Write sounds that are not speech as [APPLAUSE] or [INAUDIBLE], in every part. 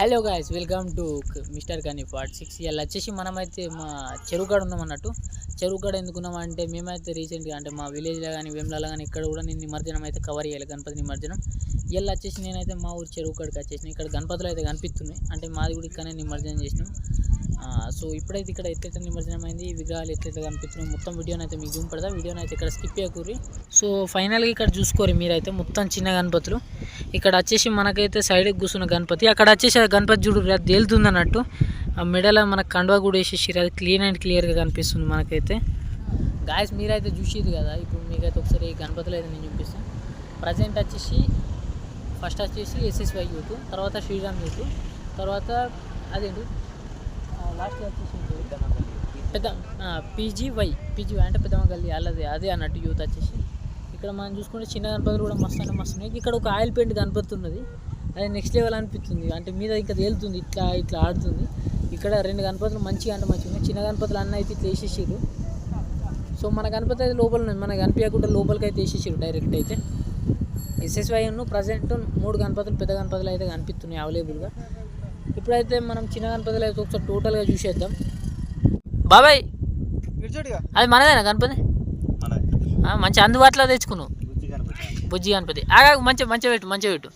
Hello guys welcome to mister కానీ part six ఇలా వచ్చేసి మనమైతే మా చెరువు కాడ ఉన్నాం అన్నట్టు. చెరువు కాడ ఎందుకున్నాం అంటే మేమైతే రీసెంట్గా అంటే మా విలేజ్లో కానీ వేమ్లలో కానీ ఇక్కడ కూడా నేను నిమజ్జనం అయితే కవర్ చేయాలి గణపతి నిమజ్జనం. ఇలా వచ్చేసి నేనైతే మా ఊరు చెరువు కాడికి వచ్చేసిన. ఇక్కడ గణపతులు అయితే కనిపిస్తున్నాయి. అంటే మాది కూడా ఇక్కడనే నిమజ్జనం చేసినాం. సో ఇప్పుడైతే ఇక్కడ ఎట్లయితే నిమజ్జనం అయింది విగ్రహాలు ఎట్లయితే కనిపిస్తున్నాయి. మొత్తం వీడియోని అయితే మీకు పడదా వీడియోని అయితే ఇక్కడ స్కిప్ చేయకూరి సో ఫైనల్గా ఇక్కడ చూసుకోరు మీరైతే మొత్తం చిన్న గణపతులు. ఇక్కడ వచ్చేసి మనకైతే సైడ్కి కూర్చున్న గణపతి. అక్కడ వచ్చేసి గణపతి చూడు అది తేలుతుంది అన్నట్టు ఆ మెడలో మన కండువా కూడా వేసేసి అది క్లీన్ అండ్ క్లియర్గా కనిపిస్తుంది మనకైతే. గాయస్ మీరైతే చూసేది కదా ఇప్పుడు మీకైతే ఒకసారి గణపతులు అయితే నేను చూపిస్తాను ప్రజెంట్ వచ్చేసి ఫస్ట్ వచ్చేసి ఎస్ఎస్వై యూత్ తర్వాత శ్రీరామ్ యూత్ తర్వాత అదేంటి? పెద్ద పీజీవై పీజీవై అంటే పెద్దమ్మ గల్లీ అల్లది అదే అన్నట్టు యూత్ వచ్చేసి. ఇక్కడ మనం చూసుకుంటే చిన్న గణపతులు కూడా మస్తు అంటే మస్తు ఉన్నాయి. ఇక్కడ ఒక ఆయిల్ పెయింట్ కనపడుతున్నది అది నెక్స్ట్ లెవెల్ అనిపిస్తుంది. అంటే మీద ఇంకా తేలుతుంది ఇట్లా ఇట్లా ఆడుతుంది. ఇక్కడ రెండు గణపతులు మంచిగా అంటే మంచిగా ఉన్నాయి. చిన్న గణపతులు అన్న అయితే ఇట్లా వేసేసారు సో మన గణపతి అయితే లోపల ఉన్నది. మనకు కనిపించకుండా లోపలికి అయితే వేసేసారు డైరెక్ట్ అయితే. ఎస్ఎస్వైను ప్రజెంట్ మూడు గణపతులు పెద్ద గణపతులు అయితే కనిపిస్తున్నాయి అవైలబుల్గా ఇప్పుడైతే మనం చిన్న గణపతులు అయితే ఒకసారి టోటల్గా చూసేద్దాం. బాబాయ్! అది మనదేనా గణపతి? మన ఆ, మంచి అందుబాటులో తెచ్చుకున్నావు. బుజ్జి గణపతి. ఆగా మంచి మంచిగా పెట్టు మంచిగా పెట్టు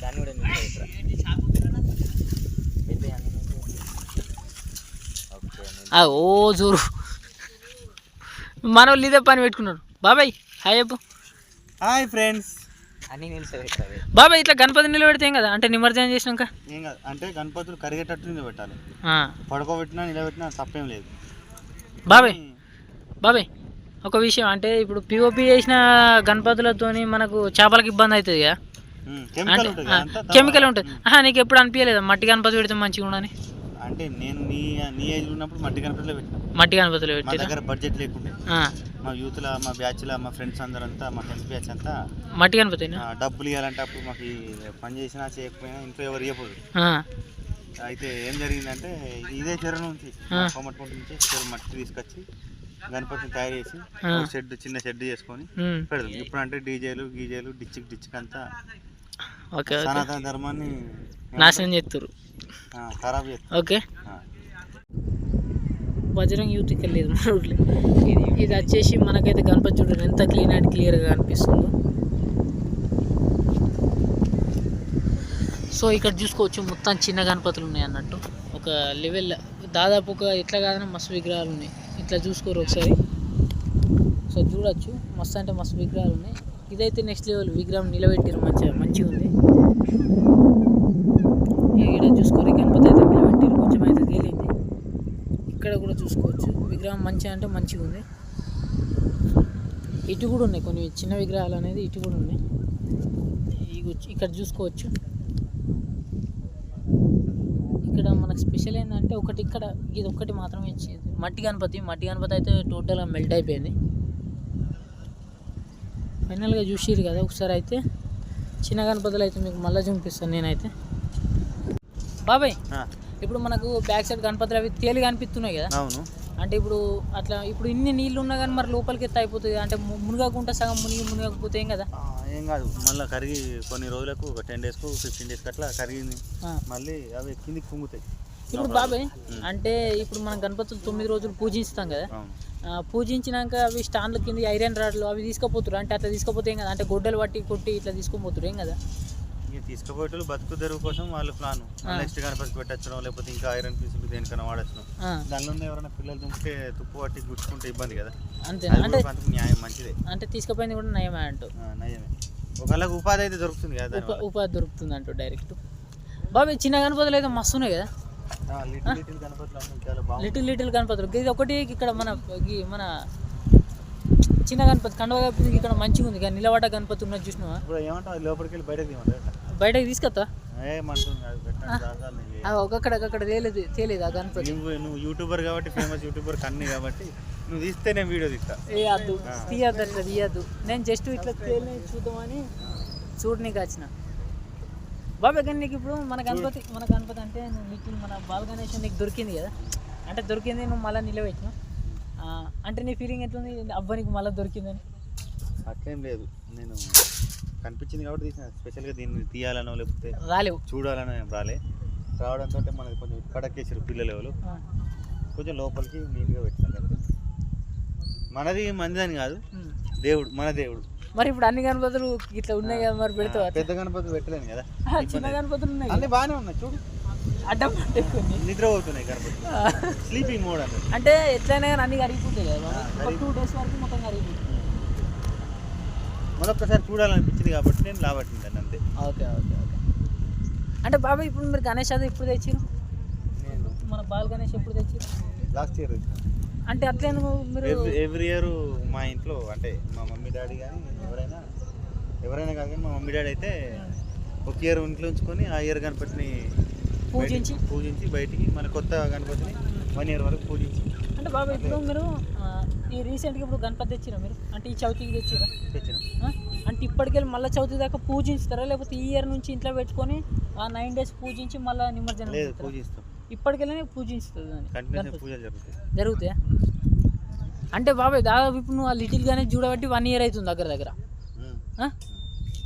దాన్ని కూడా మిక్స్ అవుతారా పెద్ద అన్ని ఓకే ఆ, ఓ జోరు. మన వాళ్ళు ఇదే పని పెట్టుకున్నారు. బాబాయ్ హాయ్ చెప్పు. Hi friends. అన్ని నిలిచి బాబాయ్ ఇట్లా గణపతి నిలబెడితే ఏం కదా? అంటే నిమజ్జనం చేసినాక? ఏం కాదు. అంటే గణపతులు కరిగేటట్టు నిలబెట్టాలి. ఆ, పడుకోబెట్టినా నిలబెట్టినా తప్పేం లేదు. బాబాయ్ బాబాయ్ ఒక విషయం. అంటే ఇప్పుడు పిఓపి చేసిన గణపతులతోని మనకు చేపలకు ఇబ్బంది అవుతుంది కదా? కెమికల్ అంటే ఉంటుంది ఆ, అంతా కెమికల్ ఉంటుంది. ఆహా, నీకు ఎప్పుడు అనిపించలేదు? మట్టి గణపతి పెడితే మంచిగా ఉండని? అంటే నేను నీ నీ ఏజ్ ఉన్నప్పుడు మట్టి గణపతిలో పెట్టినా. మట్టి గణపతులు మా పెట్టిరా దగ్గర బడ్జెట్ లేకుండే. ఆ, మా యూత్లో మా బ్యాచ్లో మా ఫ్రెండ్స్ అందరంతా మా టెన్త్ బ్యాచ్ అంతా మట్టి గణపతినా? ఆ, డబ్బులు ఇవ్వాలంటే అప్పుడు మాకు ఈ పని చేసినా చేయకపోయినా ఇంట్లో ఎవరు ఇవ్వదు ఆ, అయితే ఏం జరిగిందంటే ఇదే చెరువు నుంచి ఆ. నుంచి చెరువు మట్టి తీసుకొచ్చి గణపతిని తయారు చేసి ఆ. షెడ్ చిన్న షెడ్ చేసుకొని ఉమ్, పెడదాం ఇప్పుడు అంటే డీజేలు గీజేలు డిచ్చిక్ డిచ్చిక్ అంతా ఓకే సనాతన ధర్మాన్ని నాశనం చేస్తారు ఆ, ఖరాబ్ చేస్తారు ఓకే. బజరంగ్ యూత్ ఇక్కడ లేదు మన ఊర్లో ఇది ఇది వచ్చేసి మనకైతే గణపతి చూడండి ఎంత క్లీన్ అండ్ క్లియర్గా అనిపిస్తుందో. సో ఇక్కడ చూసుకోవచ్చు మొత్తం చిన్న గణపతులు ఉన్నాయి అన్నట్టు. ఒక లెవెల్ దాదాపు ఒక ఎట్లా కాదన్నా మస్తు విగ్రహాలు ఉన్నాయి. ఇట్లా చూసుకోరు ఒకసారి. సో చూడొచ్చు. మస్తు అంటే మస్తు విగ్రహాలు ఉన్నాయి. ఇదైతే నెక్స్ట్ లెవెల్ విగ్రహం నిలబెట్టారు మంచిగా మంచిగా ఉంది. ఇక్కడ చూసుకోరు గణపతి అయితే నిలబెట్టారు కొంచెం అయితే తేలింది. ఇక్కడ కూడా చూసుకోవచ్చు. విగ్రహం మంచిగా అంటే మంచిగా ఉంది. ఇటు కూడా ఉన్నాయి కొన్ని చిన్న విగ్రహాలు అనేది ఇటు కూడా ఉన్నాయి. ఇక్కడ చూసుకోవచ్చు. ఇక్కడ మనకు స్పెషల్ ఏంటంటే ఒకటి ఇక్కడ ఇది ఒక్కటి మాత్రమే ఇచ్చేది. మట్టి గణపతి మట్టి గణపతి అయితే టోటల్గా మెల్ట్ అయిపోయింది. ఫైనల్గా చూసిరు కదా ఒకసారి అయితే. చిన్న గణపతులు అయితే మీకు మళ్ళీ చూపిస్తాను నేనైతే. బాబాయ్ ఇప్పుడు మనకు బ్యాక్ సైడ్ గణపతులు అవి తేలిగా అనిపిస్తున్నాయి కదా. అవును. అంటే ఇప్పుడు అట్లా ఇప్పుడు ఇన్ని నీళ్ళు ఉన్నా కానీ మరి లోపలికి ఎత్త అయిపోతుంది అంటే ము- మునగకుంటే సగం మునిగి మునగకపోతే ఏం కదా? ఏం కాదు. మళ్ళీ కరిగి కొన్ని రోజులకు ఒక టెన్ డేస్కు ఫిఫ్టీన్ డేస్కి అట్లా కరిగింది. మళ్ళీ అవి కిందికి కుంగుతాయి. ఇప్పుడు బాబాయ్ అంటే ఇప్పుడు మనం గణపతులు తొమ్మిది రోజులు పూజిస్తాం కదా. పూజించినాక అవి స్టాండ్ల కింద ఐరన్ రాడ్లు అవి తీసుకుపోతారు అంటే అట్లా తీసుకుపోతే ఏం కదా అంటే గొడ్డలు పట్టి కొట్టి ఇట్లా తీసుకుపోతారు ఏం కదా? తీసుకుపోయేటోళ్ళు బతుకు తెరువు కోసం వాళ్ళ ప్లాన్. నెక్స్ట్ గణపతి పెట్టచ్చు లేకపోతే ఇంకా ఐరన్ పీసులు దేనికైనా వాడచ్చు దానిలో ఎవరైనా పిల్లలు దుంపితే తుప్పు పట్టి గుచ్చుకుంటే ఇబ్బంది కదా. అది అంటే న్యాయం మంచిదే. అంటే తీసుకుపోయింది కూడా నయమే అంటూ. నయమే. ఒకళ్ళకి ఉపాధి అయితే దొరుకుతుంది కదా. ఉపాధి దొరుకుతుంది అంటూ డైరెక్ట్. బాబాయ్ చిన్న గణపతులు అయితే మస్తు ఉన్నాయి కదా. లిటిల్ లిటిల్ గణపతులు ఇది ఒకటి ఇక్కడ మన మన చిన్న గణపతి కండవ గణపతి ఇక్కడ మంచిగా ఉంది. కానీ నిలబడ్డ గణపతి ఉన్నది చూసినావా? ఇప్పుడు ఏమంటావు? లోపలికి వెళ్ళి బయటకు బయటకి తీసుకొస్తా ఒక్కొక్కడ అక్కడ తేలేదు తేలేదు ఆ గణపతి. నువ్వు నువ్వు యూట్యూబర్ కాబట్టి ఫేమస్ యూట్యూబర్ కన్ని కాబట్టి నువ్వు తీస్తే నేను వీడియో తీస్తా. తీయద్దు అట్లా తీయద్దు. నేను జస్ట్ ఇట్లా తేలిన చూద్దామని చూడనీకి వచ్చిన. బాబాయ్ కానీ నీకు ఇప్పుడు మన గణపతి మన గణపతి అంటే నీకు మన బాల గణేష్ నీకు దొరికింది కదా? అంటే దొరికింది నువ్వు మళ్ళీ నిలబెట్టినావు. ఆ, అంటే నీ ఫీలింగ్ ఎట్లుంది? అబ్బా నీకు మళ్ళీ దొరికిందని. అట్లేం లేదు. నేను కనిపించింది కాబట్టి తీసిన. స్పెషల్గా దీన్ని తీయాలనో లేకపోతే రాలేవు. చూడాలనో ఏం రాలే. రావడంతో మనది కొంచెం కడకేసారు పిల్లలు ఎవరు? కొంచెం లోపలికి నీట్గా పెట్టినాం మనది మందిదని కాదు. దేవుడు మన దేవుడు. మరి ఇప్పుడు అన్ని గణపతులు ఇట్లా ఉన్నాయి కదా మరి పెడతావు పెద్ద గణపతి పెట్టలేను కదా. చిన్న గణపతులు ఉన్నాయి. అన్నీ బాగానే ఉన్నాయి చూడు. అడ్డం అంటే కొన్ని నిద్ర పోతున్నాయి గణపతి ఆ, స్లీపింగ్ మోడ్ అన్నది. అంటే ఎట్లయినా కానీ అన్ని కరిగిపోతాయి కదా బాబు. ఒక టూ డేస్ వరకు మొత్తం కరిగిపోతుంది మరొకసారి చూడాలనిపించింది కాబట్టి నేను లాబట్టిందాన్ని అంతే. Okay okay okay. అంటే బాబాయ్ ఇప్పుడు మీరు గణేష్ అది ఎప్పుడు తెచ్చిరు మన బాల్ గణేష్ ఎప్పుడు తెచ్చిరు లాస్ట్ ఇయర్ అంటే అట్లే మీరు ఎవ్రీ ఇయర్ మా ఇంట్లో అంటే మా మమ్మీ డాడీ కానీ ఎవరైనా ఎవరైనా కాదు కానీ మా మమ్మీ డాడీ అయితే ఒక ఇయర్ ఇంట్లో ఉంచుకొని ఆ ఇయర్ గణపతిని పూజించి? పూజించి బయటికి మన కొత్త గణపతిని వన్ ఇయర్ వరకు పూజించి. అంటే బాబాయ్ ఇప్పుడు మీరు ఈ రీసెంట్గా ఇప్పుడు గణపతి తెచ్చిరా మీరు? అంటే ఈ చవితికి తెచ్చిరా? తెచ్చినాం? అంటే ఇప్పటికెళ్ళి మళ్ళీ చవితి దాకా పూజిస్తారా లేకపోతే ఈ ఇయర్ నుంచి ఇంట్లో పెట్టుకొని ఆ నైన్ డేస్ పూజించి మళ్ళీ నిమజ్జనం? పూజిస్తాం. ఇప్పటికెళ్ళి పూజిస్తుంది. పూజలు జరుగుతాయి. జరుగుతాయా? అంటే బాబాయ్ దాదాపు ఇప్పుడు నువ్వు ఆ లిటిల్ గానే చూడబట్టి వన్ ఇయర్ అవుతుంది దగ్గర దగ్గర.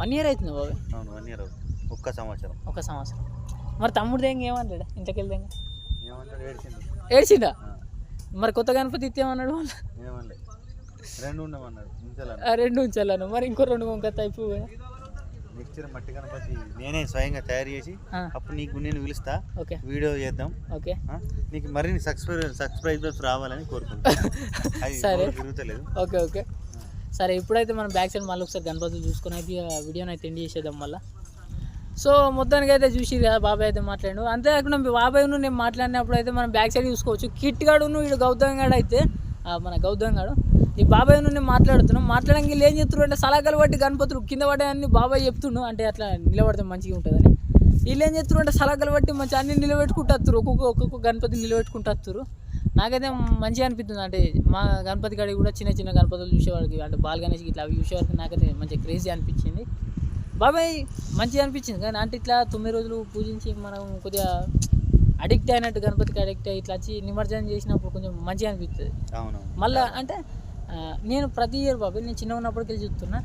వన్ ఇయర్ అవుతుంది బాబాయ్. అవును వన్ ఇయర్ ఒక్క సంవత్సరం. ఒక సంవత్సరం. మరి తమ్ముడు దేంగ ఏమన్నాడు ఏమంటాడు? ఏడ్చిండు ఏడ్చిందా మరి కొత్త గణపతి ఇచ్చేమన్నాడు రెండు ఉండమన్నాడు. రెండు ఉంచాలను. మరి ఇంకో రెండు కొంక అయిపో నెక్స్ట్ ఇయర్ మట్టి గణపతి నేనే స్వయంగా తయారు చేసి అప్పుడు నీకు నేను పిలుస్తా. ఓకే. వీడియో చేద్దాం. ఓకే? నీకు మరిన్ని సబ్స్క్రైబ్ సబ్స్క్రైబర్స్ రావాలని కోరుకుంటున్నాను [LAUGHS] సరే. తిరుగుతలేదు. Okay okay. సరే ఇప్పుడైతే మనం బ్యాక్ సైడ్ మళ్ళీ ఒకసారి గణపతులు చూసుకొని అయితే వీడియోని అయితే ఎండ్ చేసేద్దాం మళ్ళీ. సో మొత్తానికి అయితే చూసి కదా బాబాయ్ అయితే మాట్లాడు అంతేకాకుండా బాబాయ్ నేను మాట్లాడినప్పుడు అయితే మనం బ్యాక్ సైడ్ చూసుకోవచ్చు. కిట్ గాడు వీడు గౌతమ్ గాడు అయితే మన గౌతమ్ గాడు. ఈ బాబాయ్ నేను మాట్లాడుతున్నాం. మాట్లాడడానికి వీళ్ళు ఏం చెప్తున్నారు అంటే సలహాలు బట్టి గణపతులు కింద పడ్డాయని బాబాయ్ చెప్తుండు. అంటే అట్లా నిలబడితే మంచిగా ఉంటుందని. వీళ్ళు ఏం చెప్తున్నారు అంటే సలహాలు బట్టి మంచి అన్ని నిలబెట్టుకుంటూ వస్తారు. ఒక్కొక్క ఒక్కొక్క గణపతి నిలబెట్టుకుంటూ వస్తారు. నాకైతే మంచిగా అనిపిస్తుంది. అంటే మా గణపతి కాడికి కూడా చిన్న చిన్న గణపతులు చూసేవాడికి అంటే బాల్ గణేష్ ఇట్లా అవి చూసేవాడికి నాకైతే మంచిగా క్రేజీ అనిపించింది. బాబాయ్ మంచిగా అనిపించింది. కానీ అంటే ఇట్లా తొమ్మిది రోజులు పూజించి మనం కొద్దిగా అడిక్ట్ అయినట్టు గణపతికి అడిక్ట్ అయ్యి ఇట్లా వచ్చి నిమజ్జనం చేసినప్పుడు కొంచెం మంచిగా అనిపిస్తుంది. మళ్ళీ అంటే నేను ప్రతి ఇయర్ బాబాయ్ నేను చిన్న ఉన్నప్పటికి వెళ్ళి చూస్తున్నా.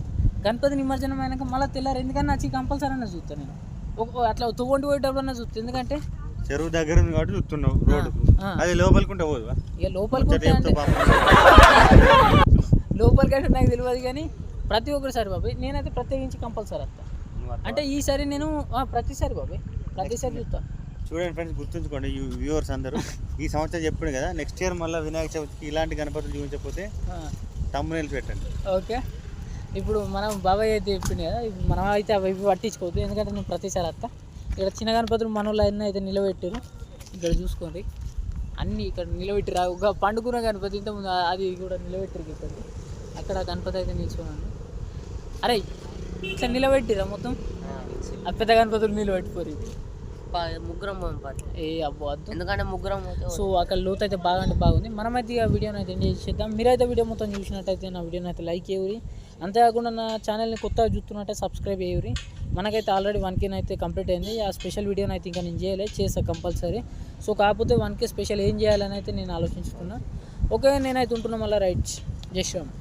గణపతి నిమజ్జనం అయినాక మళ్ళీ తెల్లారు ఎందుకన్నా వచ్చి కంపల్సరీ అన్న చూస్తాను నేను. ఒక అట్లా తువ్వండి పోయేటప్పుడు చూస్తాను ఎందుకంటే చెరువు దగ్గర ఉంది కాబట్టి చూస్తున్నావు రోడ్డు ఆ. అది లోపలికుంటే పోదు ఇక లోపలికి లోపలికి అంటే నాకు తెలియదు కానీ ప్రతి ఒక్కసారి బాబాయ్ నేనైతే ప్రత్యేకించి కంపల్సరీ వస్తా నువ్వు అట్లా అంటే ఈసారి నేను ప్రతిసారి బాబాయ్ ప్రతిసారి చూస్తా. చూడండి ఫ్రెండ్స్ గుర్తుంచుకోండి ఈ వ్యూవర్స్ అందరూ. ఈ సంవత్సరం చెప్పాడు కదా నెక్స్ట్ ఇయర్ మళ్ళీ వినాయక చవితికి ఇలాంటి గణపతులు చూపించకపోతే తమ్మునేలు పెట్టండి. ఓకే. ఇప్పుడు మనం బాబాయ్ అయితే చెప్పింది కదా మనం అయితే అవి పట్టించుకోవద్దు ఎందుకంటే నేను ప్రతిసారి వస్తా ఇక్కడ చిన్న గణపతులు మన వాళ్ళు అన్నీ అయితే నిలబెట్టారు ఇక్కడ చూసుకోండి. అన్నీ ఇక్కడ నిలబెట్టిరా ఒక పండుకున్న గణపతి ఇంత ముందు ఆ- అది కూడా నిలబెట్టారు ఇక్కడ. అక్కడ గణపతి అయితే నిల్చున్నాను అరే ఇట్లా నిలబెట్టిరా మొత్తం? ఆ. పెద్ద గణపతులు నిలబెట్టిపోరు ముగ్గురం పంపాలి ఏ అబ్బో వద్దు ఎందుకంటే ముగ్గురం సో అక్కడ లోతు అయితే బాగా అంటే బాగుంది. మనమైతే ఈ వీడియోని అయితే ఎంజాయ్ చేద్దాం. మీరైతే వీడియో మొత్తం చూసినట్టయితే నా వీడియోని అయితే లైక్ చేయuri అంతేకాకుండా నా ఛానల్ని కొత్తగా చూస్తున్నట్టే సబ్స్క్రైబ్ చేయuri మనకైతే ఆల్రెడీ వన్ కేన్ అయితే కంప్లీట్ అయింది. ఆ స్పెషల్ వీడియోని అయితే ఇంకా నేను చేయలేదు చేస్తా కంపల్సరీ. సో కాకపోతే వన్ కే స్పెషల్ ఏం చేయాలని అయితే నేను ఆలోచించుకున్నా. ఓకే నేనైతే ఉంటున్నా మళ్ళీ రైట్. జై శ్రీరామ్.